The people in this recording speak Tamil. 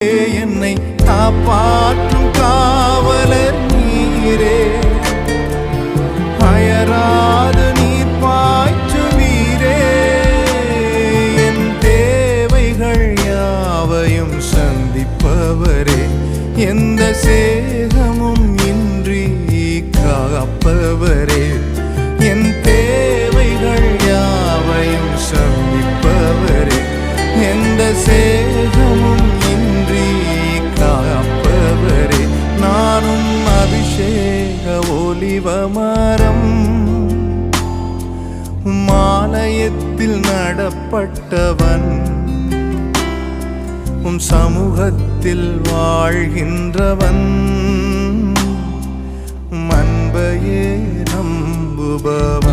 என்னை காப்பாற்றும் காவலர் நீரே. அயராது நீர் பாய்ச்சுவீரே என் தேவைகள் யாவையும் சந்திப்பவரே. எந்த சேகமும் இன்றி காப்பவரே. என் தே நானும் அபிஷேக ஒலிவ மரம். மாலயத்தில் நடப்பட்டவன் உம் சமூகத்தில் வாழ்கின்றவன். அன்பையே நம்புபவன்.